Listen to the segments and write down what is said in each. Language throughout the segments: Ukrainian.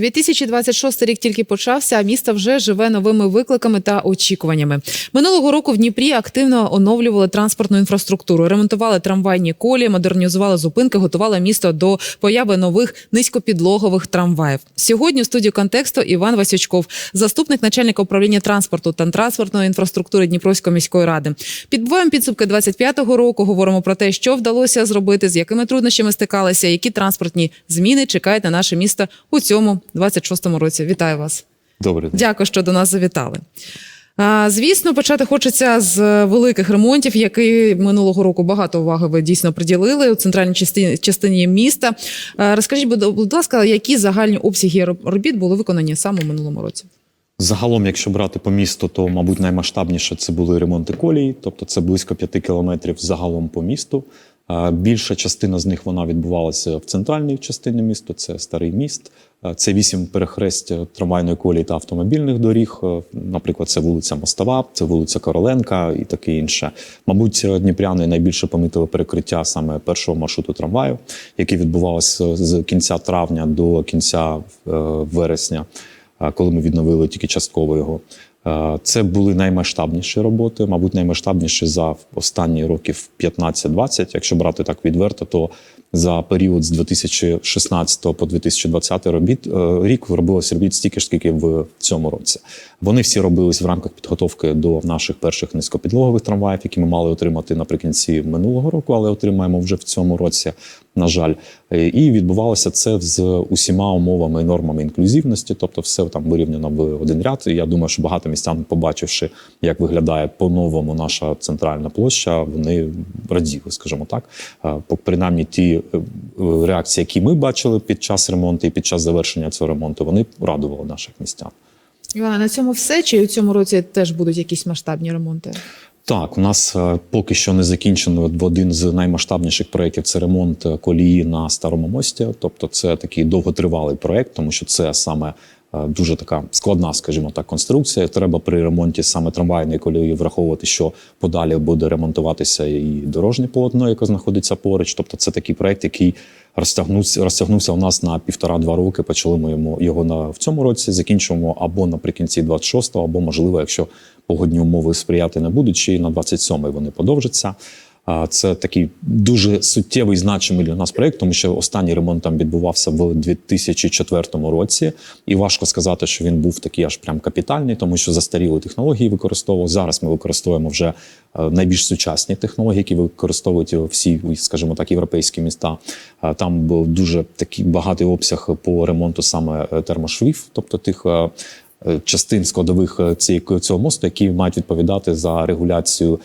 2026 рік тільки почався, а місто вже живе новими викликами та очікуваннями. Минулого року в Дніпрі активно оновлювали транспортну інфраструктуру, ремонтували трамвайні колії, модернізували зупинки, готували місто до появи нових низькопідлогових трамваїв. Сьогодні у студію контексту Іван Васючков, заступник начальника управління транспорту та транспортної інфраструктури Дніпровської міської ради. Підбиваємо підсумки 25-го року. Говоримо про те, що вдалося зробити, з якими труднощами стикалися, які транспортні зміни чекають на наше місто у цьому 26-му році. Вітаю вас! Добре, Дякую, що до нас завітали. Звісно, почати хочеться з великих ремонтів, які минулого року багато уваги ви дійсно приділили у центральній частині, частині міста. Розкажіть, будь- ласка, які загальні обсяги робіт були виконані саме у минулому році? загалом, якщо брати по місту, то мабуть наймасштабніше це були ремонти колії, тобто це близько 5 кілометрів загалом по місту. Більша частина з них вона відбувалася в центральній частині міста. Це старий міст. Це вісім перехресть трамвайної колії та автомобільних доріг. Наприклад, це вулиця Мостова, це вулиця Короленка і таке інше. Мабуть, дніпряни найбільше помітили перекриття саме першого маршруту трамваю, який відбувався з кінця травня до кінця е, вересня. коли ми відновили тільки частково його. Е, Це були наймасштабніші роботи, мабуть, наймасштабніші за останні років 15-20. Якщо брати так відверто, то за період з 2016 по 2020 робіт е, рік робилось робіт стільки ж, скільки в цьому році. Вони всі робились в рамках підготовки до наших перших низькопідлогових трамваїв, які ми мали отримати наприкінці минулого року, але отримаємо вже в цьому році. На жаль, Е, і відбувалося це з усіма умовами і нормами інклюзивності, тобто все там вирівняно в один ряд. І я думаю, що багато містян, побачивши, як виглядає по-новому наша центральна площа, вони раділи, скажімо так. Е, Принаймні, ті е, реакції, які ми бачили під час ремонту і під час завершення цього ремонту, вони радували наших містян. Івана, на цьому все? Чи у цьому році теж будуть якісь масштабні ремонти? Так, у нас е, поки що не закінчено один з наймасштабніших проєктів це ремонт колії на старому мості. Тобто, це такий довготривалий проєкт, тому що це саме дуже така складна, скажімо так, конструкція. Треба при ремонті саме трамвайної колії враховувати, що подалі буде ремонтуватися і дорожнє полотно, яке знаходиться поруч. Тобто, це такий проєкт, який розтягнувся, розтягнувся у нас на півтора-два роки. Почали ми його на в цьому році. Закінчуємо або наприкінці 26-го, або можливо, якщо погодні умови сприяти не будуть, й на 27-й вони подовжаться. Це такий дуже суттєвий значимий для нас проєкт, тому що останній ремонт там відбувався в 2004 році, і важко сказати, що він був такий аж прям капітальний, тому що застаріли технології використовували. Зараз ми використовуємо вже е, найбільш сучасні технології, які використовують всі, скажімо так, європейські міста. Там був дуже такий багатий обсяг по ремонту саме е, термошвів, тобто тих. е, е, Частин складових е, цього мосту, які мають відповідати за регуляцію е,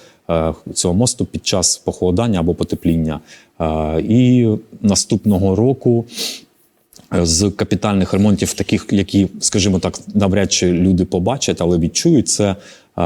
цього мосту під час похолодання або потепління. Е, І наступного року е, з капітальних ремонтів, таких, які, скажімо так, навряд чи люди побачать, але відчують, це е,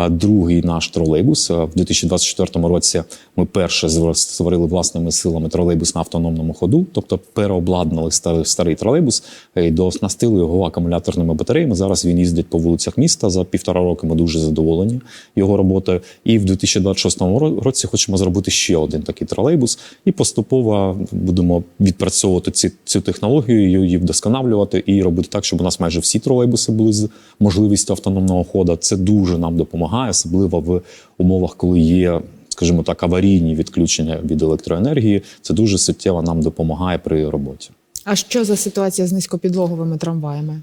другий наш тролейбус. В 2024 році ми перше створили власними силами тролейбус на автономному ходу, тобто переобладнали старий, тролейбус е, і дооснастили його акумуляторними батареями. Зараз він їздить по вулицях міста. За півтора роки ми дуже задоволені його роботою. І в 2026 ро- році хочемо зробити ще один такий тролейбус, і поступово будемо відпрацьовувати ці, цю технологію, її вдосконалювати і робити так, щоб у нас майже всі тролейбуси були з можливістю автономного ходу. Це дуже нам допомагає, особливо в умовах, коли є. Скажімо так, аварійні відключення від електроенергії, це дуже суттєво нам допомагає при роботі. А що за ситуація з низькопідлоговими трамваями?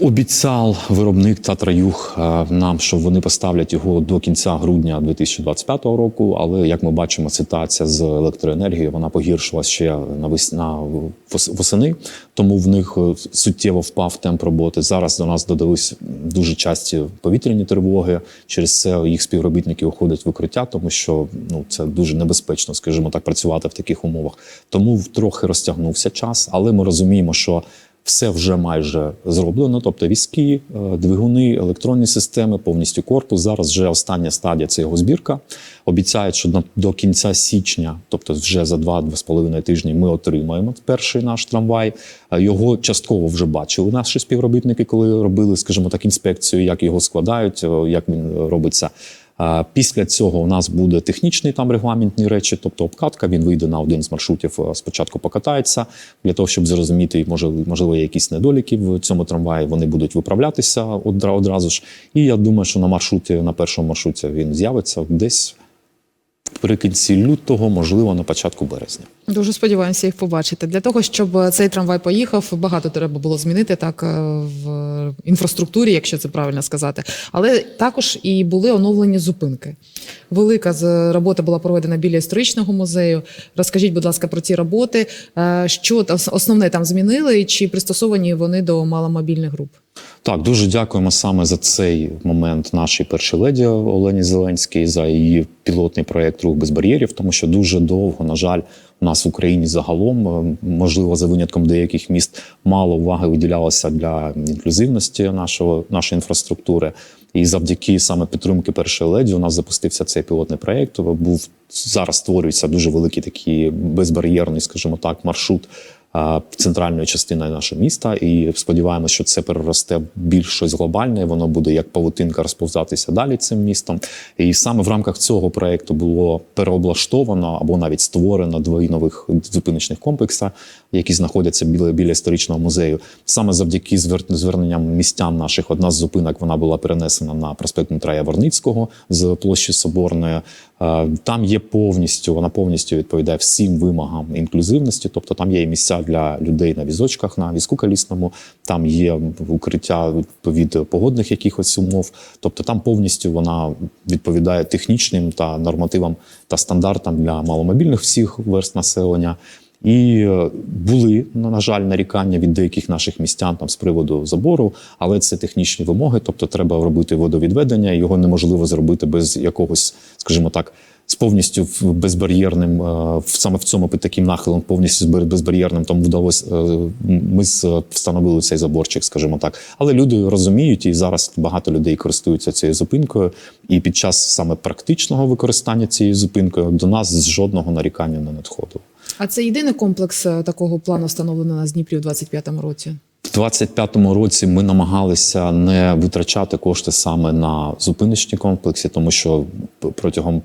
Обіцяв виробник Татра-Юг нам, що вони поставлять його до кінця грудня 2025 року. Але як ми бачимо, ситуація з електроенергією вона погіршилася ще навесна восени, тому в них е, суттєво впав темп роботи. Зараз до нас додались дуже часті повітряні тривоги. Через це їх співробітники уходять в укриття, тому що ну це дуже небезпечно, скажімо так, працювати в таких умовах. Тому трохи розтягнувся час, але ми розуміємо, що все вже майже зроблено. Тобто візки, е, двигуни, електронні системи, повністю корпус. Зараз вже остання стадія це його збірка. Обіцяють, що до кінця січня, тобто вже за 2-2,5 тижні, ми отримаємо перший наш трамвай. Е, Його частково вже бачили наші співробітники, коли робили, скажімо так, інспекцію, як його складають, е, як він робиться. Після цього у нас буде технічний там регламентні речі, тобто обкатка. Він вийде на один з маршрутів. е, Спочатку покатається для того, щоб зрозуміти, може, можливо, якісь недоліки в цьому трамваї. Вони будуть виправлятися одра- одразу ж. І я думаю, що на маршруті, на першому маршруті він з'явиться десь наприкінці лютого, можливо, на початку березня. Дуже сподіваємося їх побачити. Для того, щоб е, цей трамвай поїхав, багато треба було змінити так е, в інфраструктурі, якщо це правильно сказати. Але також і були оновлені зупинки. Велика робота була проведена біля історичного музею. Розкажіть, будь ласка, про ці роботи. Е, Що основне там змінили, чи пристосовані вони до маломобільних груп? Так, дуже дякуємо саме за цей момент нашій першій леді Олені Зеленській за її пілотний проєкт Рух без бар'єрів, тому що дуже довго, на жаль, у нас в Україні загалом, е, можливо, за винятком деяких міст, мало уваги виділялося для інклюзивності нашого нашої інфраструктури. І завдяки саме підтримки першої леді у нас запустився цей пілотний проєкт. Був зараз створюється дуже великий такий безбар'єрний, скажімо так, маршрут а, частини нашого міста. І сподіваємося, що це переросте більш щось глобальне. Воно буде як павутинка розповзатися далі цим містом. І саме в рамках цього проекту було переоблаштовано або навіть створено двоє нових зупиночних комплекси, які знаходяться біля, біля історичного музею. Саме завдяки звер- зверненням містян наших одна з зупинок вона була перенесена на проспект Дмитра Яворницького з площі Соборної. Е, Там є повністю, вона повністю відповідає всім вимогам інклюзивності. Тобто там є і місця для людей на візочках, на візку колісному, там є укриття від погодних якихось умов. Тобто там повністю вона відповідає технічним та нормативам та стандартам для маломобільних всіх верст населення. І е, були на на жаль нарікання від деяких наших містян там з приводу забору, але це технічні вимоги, тобто треба робити водовідведення. і Його неможливо зробити без якогось, скажімо так, з повністю безбар'єрним е, саме в цьому під таким нахилом, повністю безбар'єрним. Тому вдалося е, ми встановили цей заборчик, скажімо так. Але люди розуміють, і зараз багато людей користуються цією зупинкою. І під час саме практичного використання цією зупинкою до нас з жодного нарікання не надходило. А це єдиний комплекс е, такого плану встановлено на Дніпрі у 25-му році. В 25-му році ми намагалися не витрачати кошти саме на зупиночні комплекси, тому що протягом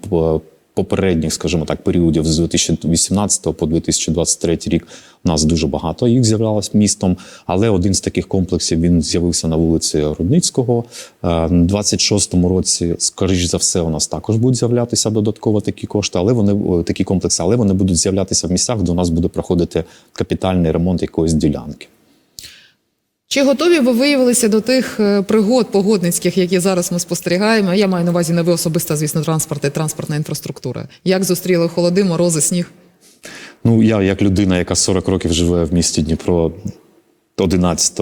попередніх, скажімо так, періодів з 2018 по 2023 рік у нас дуже багато їх з'являлось містом. Але один з таких комплексів він з'явився на вулиці Рудницького. Е, В 26-му році, скоріш за все, у нас також будуть з'являтися додатково такі кошти, але вони о, такі комплекси, але вони будуть з'являтися в місцях, де у нас буде проходити капітальний ремонт якоїсь ділянки. Чи готові ви виявилися до тих е, пригод погодницьких, які зараз ми спостерігаємо? Я маю на увазі не ви особисто, звісно, транспорт і транспортна інфраструктура. Як зустріли холоди, морози, сніг? Ну, я як людина, яка 40 років живе в місті Дніпро. 11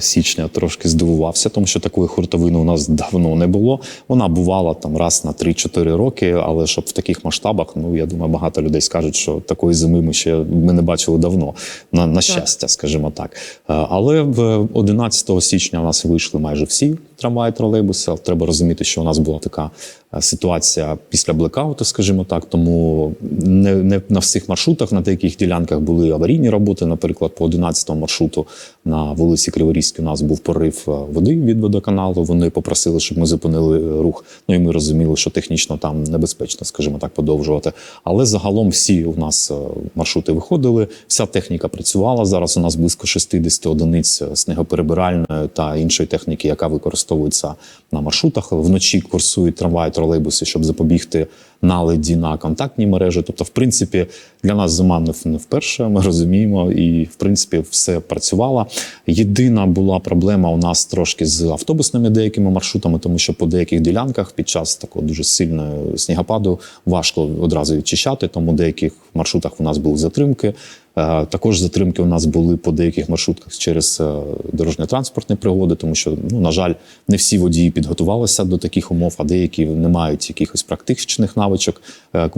січня трошки здивувався, тому що такої хуртовини у нас давно не було. Вона бувала там раз на 3-4 роки, але щоб в таких масштабах, ну я думаю, багато людей скажуть, що такої зими ми ще ми не бачили давно. На, на щастя, скажімо так. Е, Але в 11 січня у нас вийшли майже всі трамваї, тролейбуси. Треба розуміти, що у нас була така е, ситуація після блекауту, скажімо так. Тому не, не на всіх маршрутах, на деяких ділянках були аварійні роботи. Наприклад, по 11 маршруту на вулиці Криворізькій у нас був порив е, води від водоканалу. Вони попросили, щоб ми зупинили е, рух. Ну і ми розуміли, що технічно там небезпечно, скажімо так, подовжувати. Але загалом всі у нас маршрути виходили, вся техніка працювала. Зараз у нас близько 60 одиниць снегоперебиральної та іншої техніки, яка використовується на маршрутах. Вночі курсують трамваї, тролейбуси, щоб запобігти наледі на контактні мережі. Тобто, в принципі, для нас зима не вперше. Ми розуміємо, і в принципі все працювало. Єдина була проблема у нас трошки з автобусними деякими маршрутами, тому що по деяких ділянках під час такого дуже сильного снігопаду важко одразу відчищати. Тому деяких маршрутах у нас були затримки. Е, Також затримки у нас були по деяких маршрутках через е, дорожньо-транспортні пригоди, тому що, ну, на жаль, не всі водії підготувалися до таких умов, а деякі не мають якихось практичних навичок е,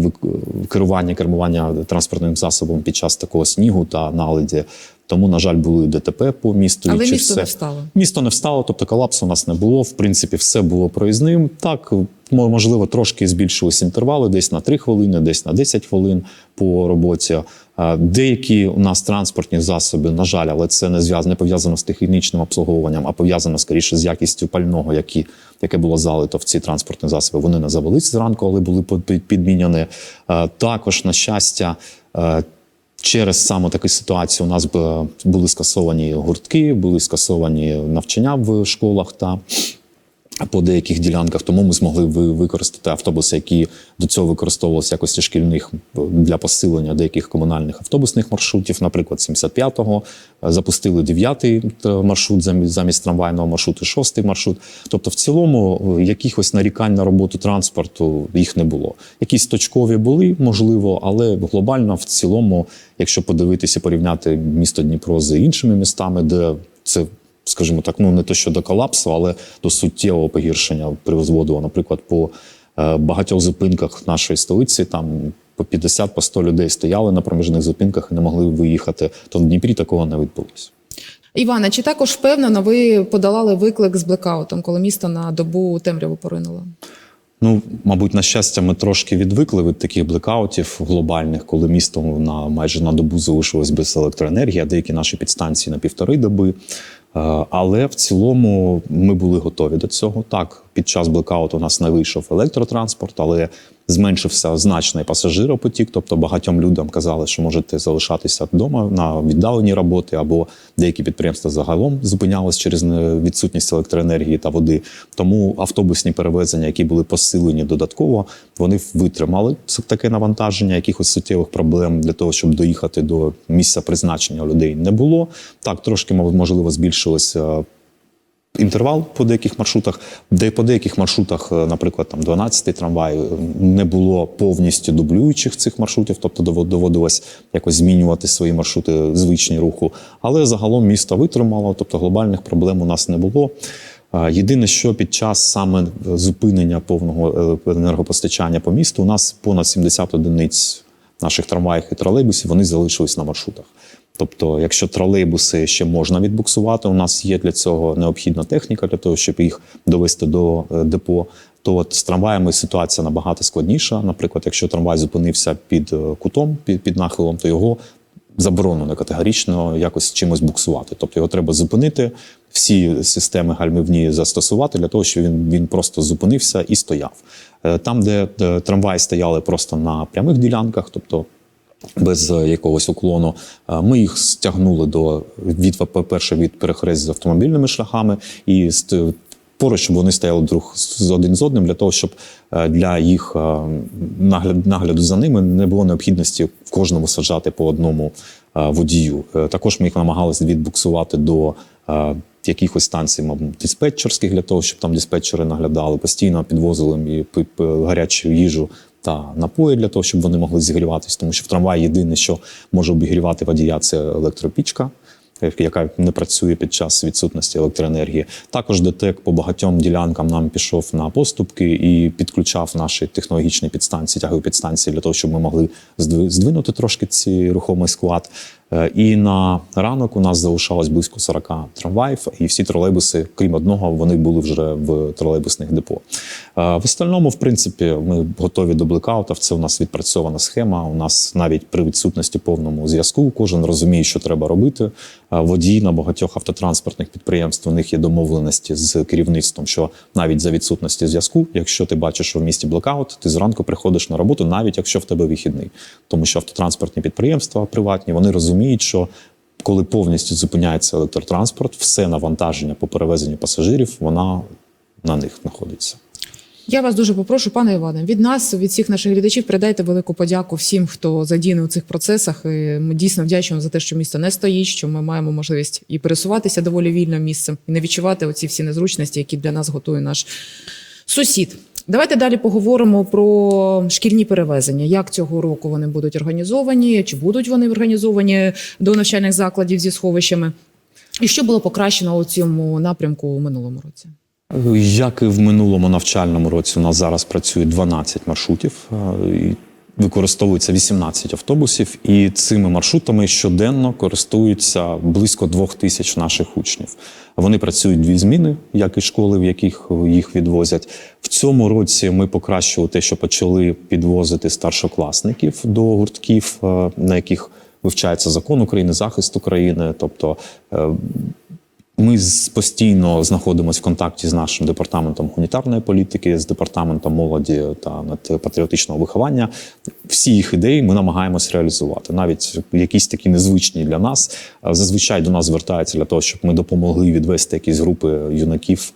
керування, кермування транспортним засобом під час такого снігу та наледі. Тому, на жаль, були ДТП по місту. Але місто все... не встало. Місто не встало, тобто колапсу у нас не було. В принципі, все було проїзним. Так, мо- можливо, трошки збільшились інтервали, десь на 3 хвилини, десь на 10 хвилин по роботі. Е, Деякі у нас транспортні засоби, на жаль, але це не зв'язано, не пов'язано з технічним обслуговуванням, а пов'язано скоріше з якістю пального, які, яке було залито в ці транспортні засоби. Вони не завелись зранку, але були під- під- підміняні. Е, Також, на щастя, е, Через саме таку ситуацію у нас були скасовані гуртки, були скасовані навчання в школах та по деяких ділянках. Тому ми змогли використати автобуси, які до цього використовувалися якості шкільних е, для посилення деяких комунальних автобусних маршрутів. Наприклад, 75-го е, запустили 9-й е, маршрут замість, трамвайного маршруту, 6-й маршрут. Тобто, в цілому, якихось нарікань на роботу транспорту їх не було. Якісь точкові були, можливо, але глобально в цілому, якщо подивитися, порівняти місто Дніпро з іншими містами, де це скажімо так, ну не то що до колапсу, але до суттєвого погіршення призводило. Наприклад, по е, багатьох зупинках нашої столиці там по 50 по 100 людей стояли на проміжних зупинках і не могли виїхати. То в Дніпрі такого не відбулося. Івана, чи також впевнено ви подолали виклик з блекаутом, коли місто на добу темряву поринуло? Ну, мабуть, на щастя, ми трошки відвикли від таких блекаутів глобальних, коли місто на майже на добу залишилось без електроенергії, а деякі наші підстанції на півтори доби. Е, Але в цілому ми були готові до цього. Так, під час блекауту у нас не вийшов електротранспорт, але зменшився значно і пасажиропотік. Тобто багатьом людям казали, що можете залишатися вдома на віддаленій роботи, або деякі підприємства загалом зупинялись через відсутність електроенергії та води. Тому автобусні перевезення, які були посилені додатково, вони витримали таке навантаження. Якихось суттєвих проблем для того, щоб доїхати до місця призначення людей не було. Так, трошки можливо збільшилося інтервал по деяких маршрутах, де по деяких маршрутах, е, наприклад, там 12-й трамвай, е, не було повністю дублюючих цих маршрутів, тобто дово- доводилось якось змінювати свої маршрути звичні руху. Але загалом місто витримало, тобто глобальних проблем у нас не було. Е, Єдине, що під час саме зупинення повного е, енергопостачання по місту у нас понад 70 одиниць наших трамваїв і тролейбусів вони залишились на маршрутах. Тобто, якщо тролейбуси ще можна відбуксувати, у нас є для цього необхідна техніка для того, щоб їх довести до е, депо. То от з трамваями ситуація набагато складніша. Наприклад, якщо трамвай зупинився під е, кутом, під, під нахилом, то його заборонено категорично якось чимось буксувати. Тобто його треба зупинити, всі системи гальмівні застосувати для того, щоб він, він просто зупинився і стояв. Е, Там, де трамваї стояли просто на прямих ділянках, тобто без е, якогось уклону. Е, Ми їх стягнули до від по-перше, від перехрест з автомобільними шляхами і поруч, щоб вони стояли друг з один з одним, для того, щоб е, для їх нагляду за ними не було необхідності в кожному саджати по одному водію. Також ми їх намагалися відбуксувати до. Якихось станцій, мабуть, диспетчерських для того, щоб там диспетчери наглядали, постійно підвозили і гарячу їжу та напої для того, щоб вони могли зігріватись, тому що в трамваї єдине, що може обігрівати водія, це електропічка. е, Яка не працює під час відсутності електроенергії. Також ДТЕК по багатьом ділянкам нам пішов на поступки і підключав наші технологічні підстанції, тягові підстанції для того, щоб ми могли здви- здвинути трошки ці рухомий склад. Е, І на ранок у нас залишалось близько 40 трамваїв, і всі тролейбуси, крім одного, вони були вже в тролейбусних депо. Е, В остальному, в принципі, ми готові до блекаутів. Це у нас відпрацьована схема. У нас навіть при відсутності повному зв'язку кожен розуміє, що треба робити. Е, Водії на багатьох автотранспортних підприємств у них є домовленості з керівництвом, що навіть за відсутності зв'язку, якщо ти бачиш, що в місті блекаут, ти зранку приходиш на роботу, навіть якщо в тебе вихідний. Тому що автотранспортні підприємства приватні вони розуміють, що коли повністю зупиняється електротранспорт, все навантаження по перевезенню пасажирів, вона на них знаходиться. Я вас дуже попрошу, пане Іване, від нас, від всіх наших глядачів, передайте велику подяку всім, хто задіяний у цих процесах. І ми дійсно вдячні за те, що місто не стоїть, що ми маємо можливість і пересуватися доволі вільно місцем, і не відчувати оці всі незручності, які для нас готує наш сусід. Давайте далі поговоримо про шкільні перевезення. Як цього року вони будуть організовані, чи будуть вони організовані до навчальних закладів зі сховищами? І що було покращено у цьому напрямку у минулому році? Як і в минулому навчальному році, у нас зараз працює 12 маршрутів. Використовується 18 автобусів, і цими маршрутами щоденно користуються близько двох тисяч наших учнів. Вони працюють дві зміни, як і школи, в яких їх відвозять. В цьому році ми покращили те, що почали підвозити старшокласників до гуртків, е, на яких вивчається закон України, захист України. Тобто е, ми постійно знаходимося в контакті з нашим департаментом гуманітарної політики, з департаментом молоді та патріотичного виховання. Всі їх ідеї ми намагаємось реалізувати. Навіть якісь такі незвичні для нас. Зазвичай до нас звертаються для того, щоб ми допомогли відвести якісь групи юнаків.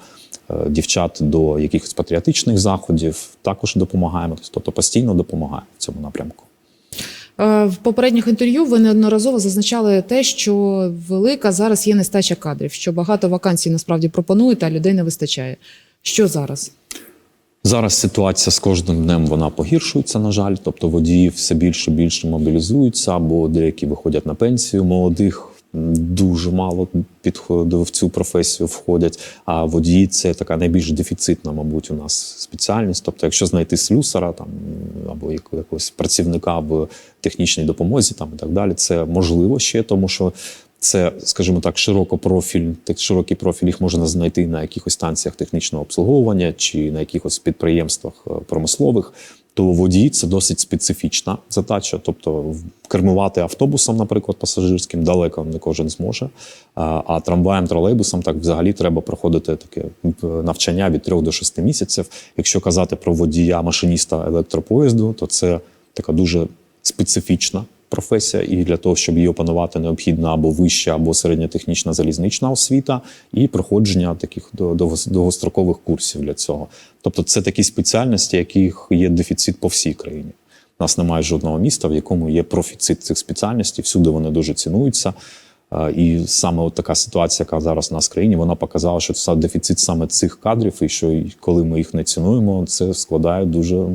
е, Дівчат до якихось патріотичних заходів також допомагаємо, тобто постійно допомагаємо в цьому напрямку. Е, В попередніх інтерв'ю ви неодноразово зазначали те, що велика зараз є нестача кадрів, що багато вакансій насправді пропонують, а людей не вистачає. Що зараз? Зараз ситуація з кожним днем вона погіршується, на жаль. Тобто водії все більше і більше мобілізуються, або деякі виходять на пенсію. Молодих дуже мало підходів в цю професію входять. А водії це така найбільш дефіцитна, мабуть, у нас спеціальність. Тобто, якщо знайти слюсара там або як- якогось працівника в технічній допомозі, там і так далі, це можливо ще, тому що. Це, скажімо так, широкопрофіль, так широкий профіль їх можна знайти на якихось станціях технічного обслуговування чи на якихось підприємствах е, промислових. То водій це досить специфічна задача. Тобто, кермувати автобусом, наприклад, пасажирським, далеко не кожен зможе. А, трамваєм, тролейбусом так взагалі треба проходити таке навчання від 3 до 6 місяців. Якщо казати про водія, машиніста електропоїзду, то це така дуже специфічна професія, і для того, щоб її опанувати, необхідна або вища, або середньотехнічна залізнична освіта, і проходження таких до- довгос- довгострокових курсів для цього. Тобто, це такі спеціальності, яких є дефіцит по всій країні. У нас немає жодного міста, в якому є профіцит цих спеціальностей. Всюди вони дуже цінуються. І саме от така ситуація, яка зараз у нас в країні, вона показала, що це дефіцит саме цих кадрів, і що коли ми їх не цінуємо, це складає дуже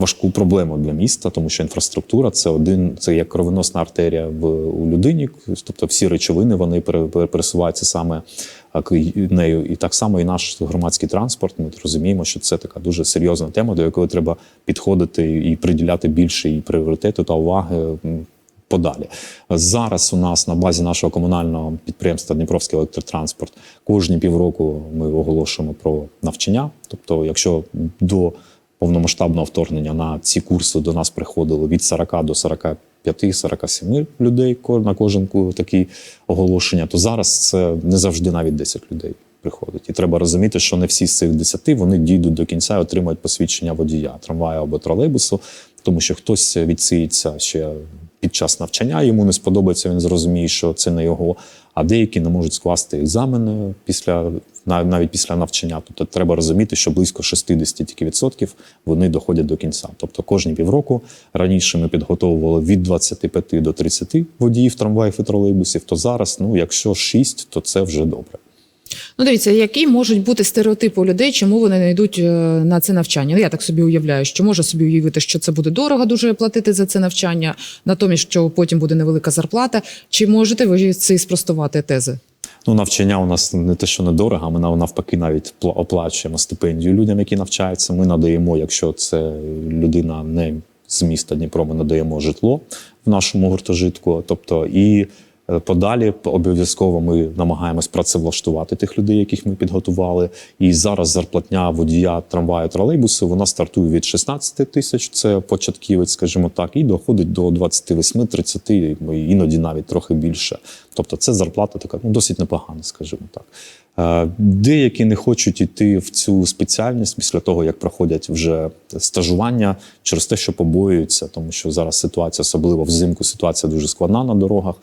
важку проблему для міста, тому що інфраструктура це один, це як кровоносна артерія в у людині. Тобто всі речовини вони пере- пере- пересуваються саме нею. І так само і наш громадський транспорт. Ми розуміємо, що це така дуже серйозна тема, до якої треба підходити і приділяти більше і пріоритету та уваги. Подалі зараз у нас на базі нашого комунального підприємства Дніпровський електротранспорт кожні півроку ми оголошуємо про навчання. Тобто, якщо до повномасштабного вторгнення на ці курси до нас приходило від 40 до 45-47 людей на кожен такі оголошення, то зараз це не завжди навіть 10 людей приходить. І треба розуміти, що не всі з цих 10 вони дійдуть до кінця і отримають посвідчення водія трамваю або тролейбусу, тому що хтось відсіється ще під час навчання, йому не сподобається, він зрозуміє, що це не його. А деякі не можуть скласти екзамени після нав- навіть після навчання. Тобто треба розуміти, що близько 60 тільки відсотків вони доходять до кінця. Тобто кожні півроку раніше ми підготовували від 25 до 30 водіїв трамваїв і тролейбусів. То зараз, ну якщо 6, то це вже добре. Ну, дивіться, які можуть бути стереотипи у людей, чому вони не йдуть е, на це навчання? Ну, я так собі уявляю, що може собі уявити, що це буде дорого дуже платити за це навчання, натомість, що потім буде невелика зарплата. Чи можете ви ці спростувати тези? Ну, навчання у нас не те, що недорого, ми навпаки навіть оплачуємо стипендію людям, які навчаються. Ми надаємо, якщо це людина не з міста Дніпро, ми надаємо житло в нашому гуртожитку. Тобто, і подалі обов'язково ми намагаємось працевлаштувати тих людей, яких ми підготували. І зараз зарплатня водія трамваю тролейбусу вона стартує від 16 тисяч, це початківець, скажімо так, і доходить до 28-30, іноді навіть трохи більше. Тобто це зарплата така ну, досить непогана, скажімо так. Е, Деякі не хочуть йти в цю спеціальність після того, як проходять вже стажування через те, що побоюються, тому що зараз ситуація, особливо взимку, ситуація дуже складна на дорогах.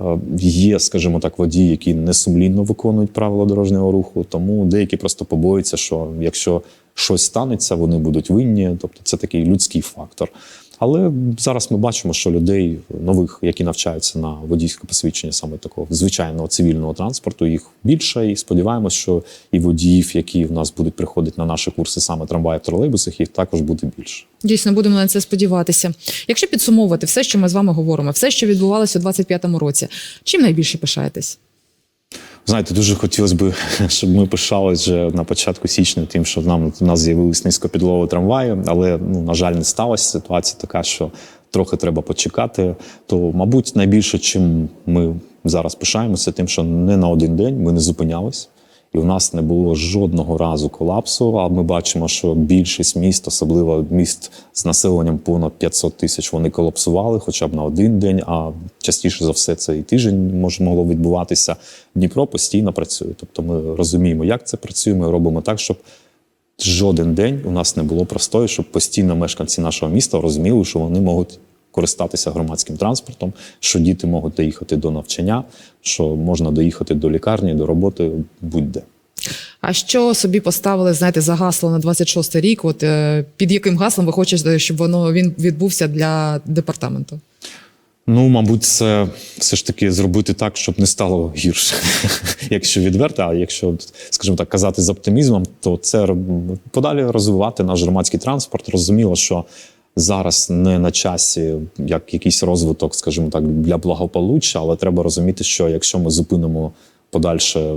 Е, Є, скажімо так, водії, які несумлінно виконують правила дорожнього руху, тому деякі просто побоюються, що якщо щось станеться, вони будуть винні. Тобто це такий людський фактор. Але зараз ми бачимо, що людей нових, які навчаються на водійське посвідчення саме такого звичайного цивільного транспорту, їх більше. І сподіваємось, що і водіїв, які в нас будуть приходити на наші курси саме трамваїв, тролейбусах, їх також буде більше. Дійсно, будемо на це сподіватися. Якщо підсумовувати все, що ми з вами говоримо, все, що відбувалося у 25-му році, чим найбільше пишаєтесь? Знаєте, дуже хотілося б, щоб ми пишалися вже на початку січня тим, що нам у нас з'явились низькопідлогові трамваї, але ну на жаль, не сталася ситуація така, що трохи треба почекати. То, мабуть, найбільше, чим ми зараз пишаємося, тим, що не на один день ми не зупинялись. І у нас не було жодного разу колапсу. А ми бачимо, що більшість міст, особливо міст з населенням понад 500 тисяч, вони колапсували хоча б на один день. А частіше за все це і тиждень може могло відбуватися. Дніпро постійно працює. Тобто ми розуміємо, як це працює. Ми робимо так, щоб жоден день у нас не було простою, щоб постійно мешканці нашого міста розуміли, що вони можуть користатися громадським транспортом, що діти можуть доїхати до навчання, що можна доїхати до лікарні, до роботи будь-де. А що собі поставили, знаєте, за гасло на 26 рік? От е, під яким гаслом ви хочете, щоб воно він відбувся для департаменту? Ну, мабуть, це все ж таки зробити так, щоб не стало гірше. якщо відверто, а якщо, скажімо так, казати з оптимізмом, то це подалі розвивати наш громадський транспорт. Розуміло, що зараз не на часі як якийсь розвиток, скажімо так, для благополуччя, але треба розуміти, що якщо ми зупинимо подальше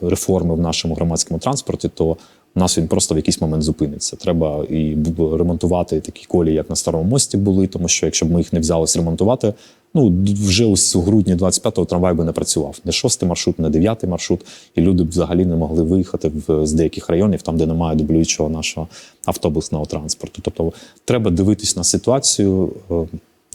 реформи в нашому громадському транспорті, то нас він просто в якийсь момент зупиниться. Треба і ремонтувати такі колії, як на старому мості були, тому що якщо б ми їх не взялись ремонтувати, ну вже ось у грудні 25-го трамвай би не працював. Не шостий маршрут, не дев'ятий маршрут, і люди б взагалі не могли виїхати в з деяких районів, там де немає дублюючого нашого автобусного транспорту. Тобто треба дивитись на ситуацію.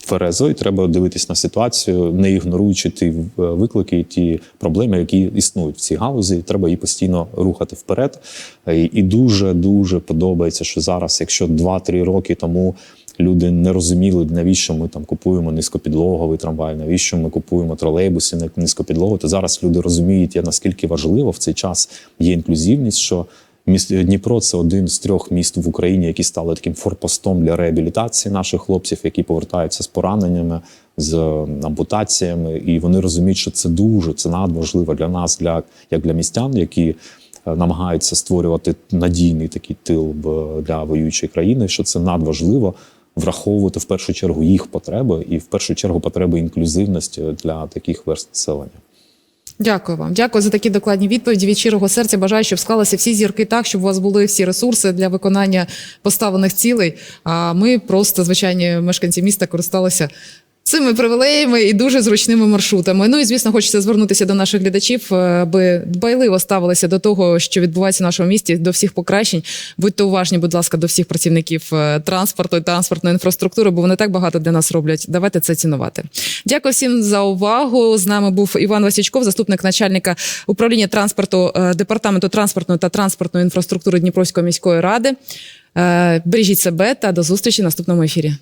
Тверезо, і треба дивитись на ситуацію, не ігноруючи ті е, виклики, ті проблеми, які існують в цій галузі. Треба її постійно рухати вперед. Е, І дуже дуже подобається, що зараз, якщо 2-3 роки тому люди не розуміли, навіщо ми там купуємо низькопідлоговий трамвай, навіщо ми купуємо тролейбуси низькопідлогові, то зараз люди розуміють, наскільки важливо в цей час є інклюзивність, що Міст Дніпро це один з трьох міст в Україні, які стали таким форпостом для реабілітації наших хлопців, які повертаються з пораненнями, з ампутаціями, і вони розуміють, що це дуже це надважливо для нас, для як для містян, які е, намагаються створювати надійний такий тил для воюючої країни. Що це надважливо враховувати в першу чергу їх потреби і в першу чергу потреби інклюзивності для таких верст населення. Дякую вам. Дякую за такі докладні відповіді. Від щирого серця бажаю, щоб склалися всі зірки так, щоб у вас були всі ресурси для виконання поставлених цілей. А ми просто звичайні мешканці міста користалися. Цими привілеями і дуже зручними маршрутами. Ну і звісно, хочеться звернутися до наших глядачів, е, аби дбайливо ставилися до того, що відбувається в нашому місті, до всіх покращень. Будьте уважні, будь ласка, до всіх працівників е, транспорту і транспортної інфраструктури, бо вони так багато для нас роблять. Давайте це цінувати. Дякую всім за увагу. З нами був Іван Васічков, заступник начальника управління транспорту е, департаменту транспортної та транспортної інфраструктури Дніпровської міської ради. Бережіть себе та до зустрічі в наступному ефірі.